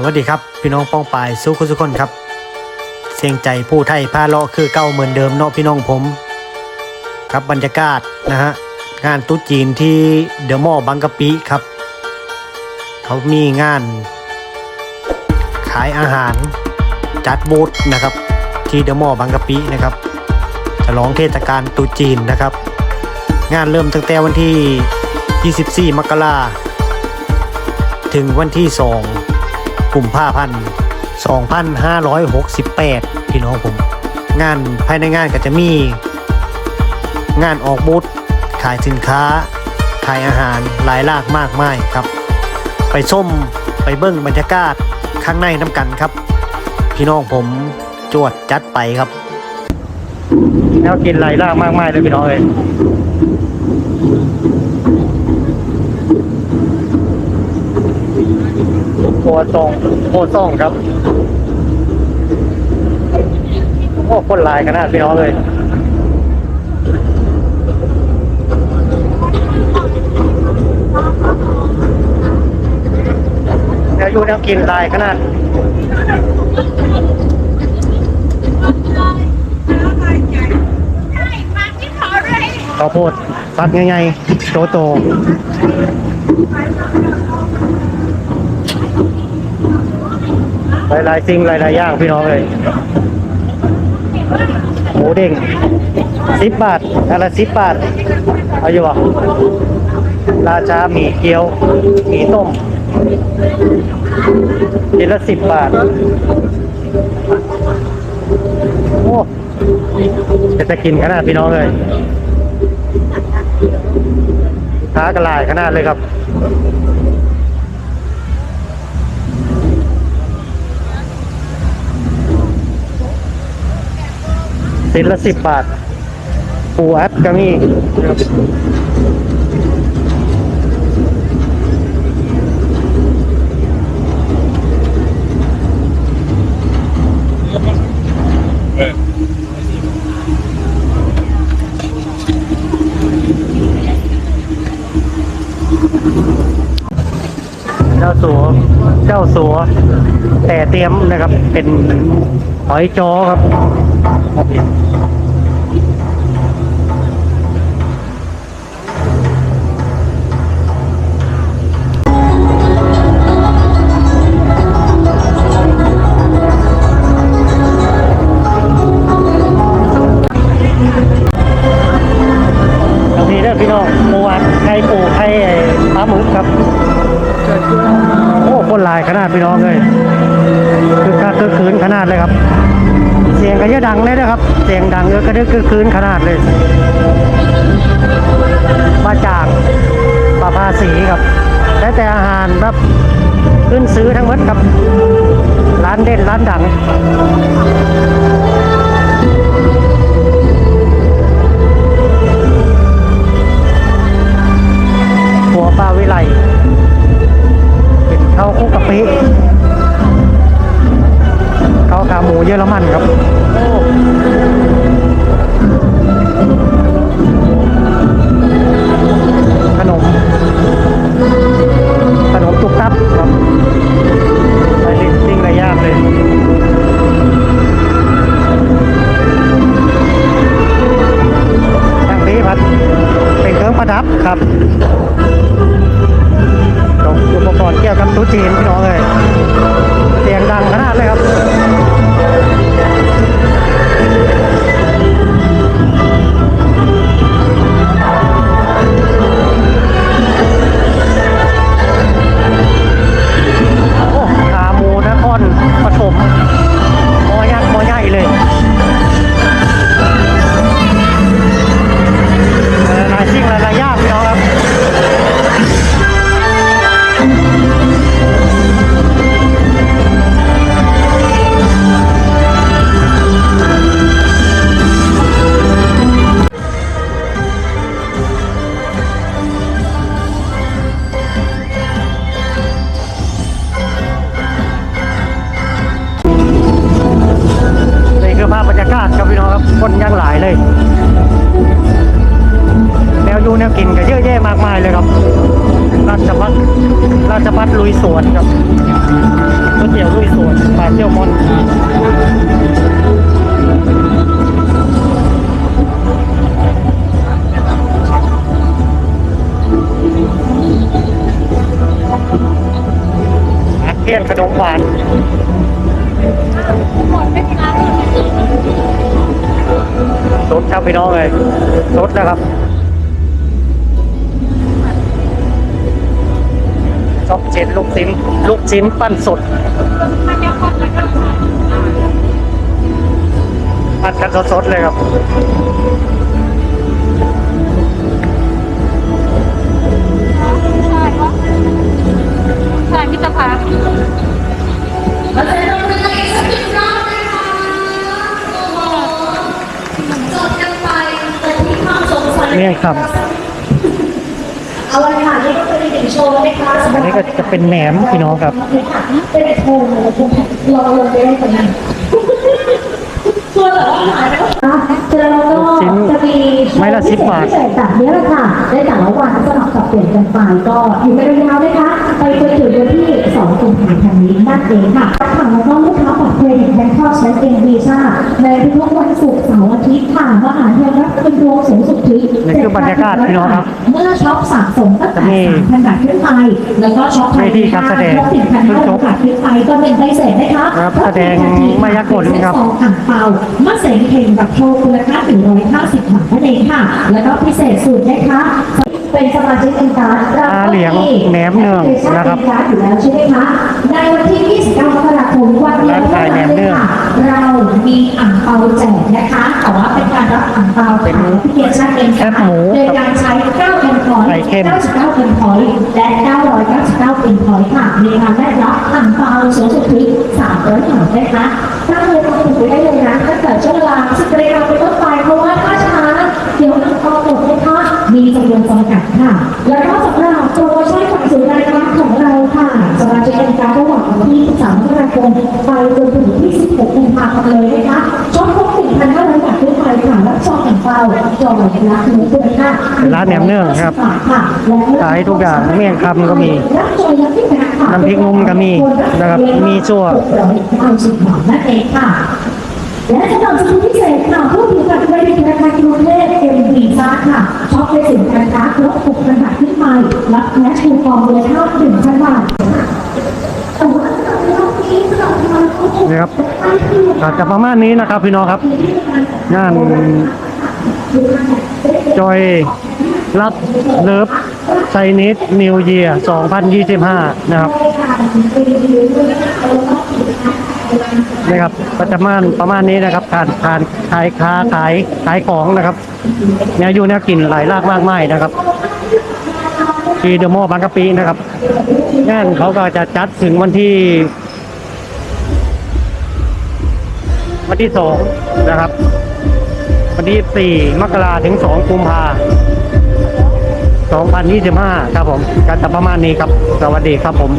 สวัสดีครับ พี่น้องป้องปายสู้คุณทุคนครับ เสียงใจผู้ไทยพาเลาะคือเก่าเหมือนเดิมเนาะพี่น้องผม ครับบรรยากาศนะฮะงานตุ๊จีนที่เดอะมอลล์บางกะปิครับ เขามีงาน ขายอาหารจัดบูธนะครับ ที่เดอะมอลล์บางกะปินะครับฉลองเทศกาลตรุษจีนนะครับ งานเริ่มตั้งแต่วันที่ 24 มกราถึงวันที่ 2 กุมภาพันธ์2568 พี่น้องผม งานภายในงานก็จะมี งานออกบูธขายสินค้า ขายอาหารหลายลากมากมายครับ ไปส้มไปเบิ้งบรรยากาศข้างในน้ำกันครับ พี่น้องผมจวดจัดไปครับแล้วกินหลายลากมากมายเลยพี่น้องเอ้ย โคซองโคซองครับโอ้คนลายขนาดพี่น้องเลยแนวอยู่แนวกินลายขนาดข้าวโพดฟักง่ายๆโตโต หลายๆสิ่งหลายๆอย่างพี่น้องเลยหมูเด้งสิบบาทอะไรสิบบาทเอาอยู่บ่ราชาหมี่เกี๊ยวหมี่ต้มกินละสิบบาท โอ้จะจะกินขนาดพี่น้องเลยค้ากระลายขนาดเลยครับ สินละสิบบาท ปูอัดก็มีเจ้าสัว เจ้าสัว แต่เตรียมนะครับ เป็นหอยจอครับ ตรงนี้เด้อพี่น้องหมูอัดไข่ปูไข่ไอ้ปลาหมึกครับ โอ้คนหลายขนาดพี่น้องเลยคือคักคือคืนขนาดเลยครับ เสียงก็เยอะดังเลยนะครับ เสียงดังเออก็ดึกคือคืนขนาดเลยมาจากปาภาสีครับได้แต่อาหารแบบขึ้นซื้อทั้งหมดครับ ร้านเด่นร้านดังหัวปลาวิไลเป็นข้าวคุกกะปิ หมูเยอรมันครับขนมขนมตุกตับครับใส่ลิ้นปิ้งระยากเลยทางนี้พัดเป็นเครื่องประดับครับตรงอุปกรณ์เกี่ยวกับตุ๊จีนพี่น้องเลย รยากาศครับพี่น้องครับคนยังหลายเลย แนวยูแนวกินก็เยอะแยะมากมายเลยครับ ราชพัฒราชพัฒลุยสวนครับข้าวเจียวลุยสวนปลาเที่ยวมอน พี่น้องเลยสดนะครับซอกเจ็ดลูกชิ้นลูกชิ้นปั้นสดปั้นกันสดๆเลยครับใช่มิตรภาพ สงสัยนี่ครับเอาละค่ะนี่ก็เป็นอีกหนึ่งโชว์นะคะสำหอัรันบนี้ก็จะเป็นแหนมพี่น้องครับเป็นโชว์เราลงไปได้กันตัวแต่ว่าหายไปแล้วเจอเราก็จะมีไม้ละ10บาทพิเศษแบบนี้แหละค่ะในแต่ละวันสลับสับเปลี่ยนกันไปก็อยู่ไปยาวๆนะคะ ไปจนถึงวันที่2กุมภาพันธ์นี้นั่นเองค่ะทางแล้วก็ลูกค้าบัตรเครดิตแบงค์เข้าใช้เองวีซ่าในทุกวันศุกร์เสาร์อาทิตย์ค่ะมหาเทียนรับเป็นรวมสูงสุด ถึงนี่คือบรรยากาศพี่น้องครับเมื่อช็อปสะสมตั้งแต่จะมีสามพันบาทขึ้นไปแล้วก็ช็อปเวทีการแสดงครบสี่พันห้าร้อยบาทขึ้นไปก็เป็นพิเศษนะคะครับแสดงมายากลครับสองอ่างเปามาเสงเข่งกับโชว์คุณค่า150บาทนั่นเองค่ะ แล้วก็พิเศษสุดนะคะ เป็นสมาชิกเอ็นการ์ดเราอาก็เหลียงแหนมเนืองนะครับแอปพลิเคชันอยู่แล้วใช่ไหมคะในวันที่ 29มกราคมวันเดียวร้านขายแหนมเนืองค่ะเรามีอ่างเปาแจกนะคะแต่ว่าเป็นการรับอ่างเปาเป็นผ่านแอปพลิเคชันเอ็นแคการ์บหมูดโดยการใช้9เอ็นพอยไข่เค็ม99เอ็นพอยและ 999เอ็นพอยค่ะในการได้รับอ่างเปาสูงสุดถึง300หน่วยนะคะตั้งเวลาถึงได้เลยนะตั้งแต่ช่วงเวลา10นาฬิกาเป็นต้นไปเพราะว่าถ้าช้าเดี๋ยวอ่างเปาหมดนะคะ มีจำนวนจำกัดค่ะ แล้วก็สำหรับโปรโมชั่นของศูนย์รายการของเราค่ะสมาชิกเป็นการระหว่างวันที่3มกราคมไปจนถึงที่ 16กุมภาพันธ์เลยนะคะช็อปครบ1,500บาทขึ้นไปค่ะรับซองอ่างเปาจองหลักร้านหมูคุณค่าร้านแหนมเนืองครับค่ะและขายทุกอย่างเมี่ยงคำก็มีรับจอยน้ำพริกกระค่ะน้ำพริกนุ่มก็มีนะครับมีซั่วเอาสิบบาทนั่นเองค่ะ และสำหรับสิทธิพิเศษค่ะผู้ถือบัตรเครดิตธนาคารกรุงเทพเอ็มวีซ่าค่ะช็อปในสินค้าค้าครบ6,000บาทขึ้นไปรับแคชคูปองมูลค่า1,000บาทแต่ว่าในบาทนี่ครับอาจจะประมาณนี้นะครับพี่น้องครับงานจอยรับเลิฟไซนิสนิวเยียร์2025 นะครับ นะครับประจะมาณประมาณนี้นะครับการการขายค้าขายขายของนะครับแนวอยู่แนวกินหลายรากมากมายนะครับที่เดอะมอลล์บางกะปินะครับงานเขาก็จะจัดถึงวันที่ วันที่สองนะครับ วันที่สี่มกราถึงสองกุมภาสองพันยี่สิบห้าครับผมการจะประมาณนี้ครับ สวัสดีครับผม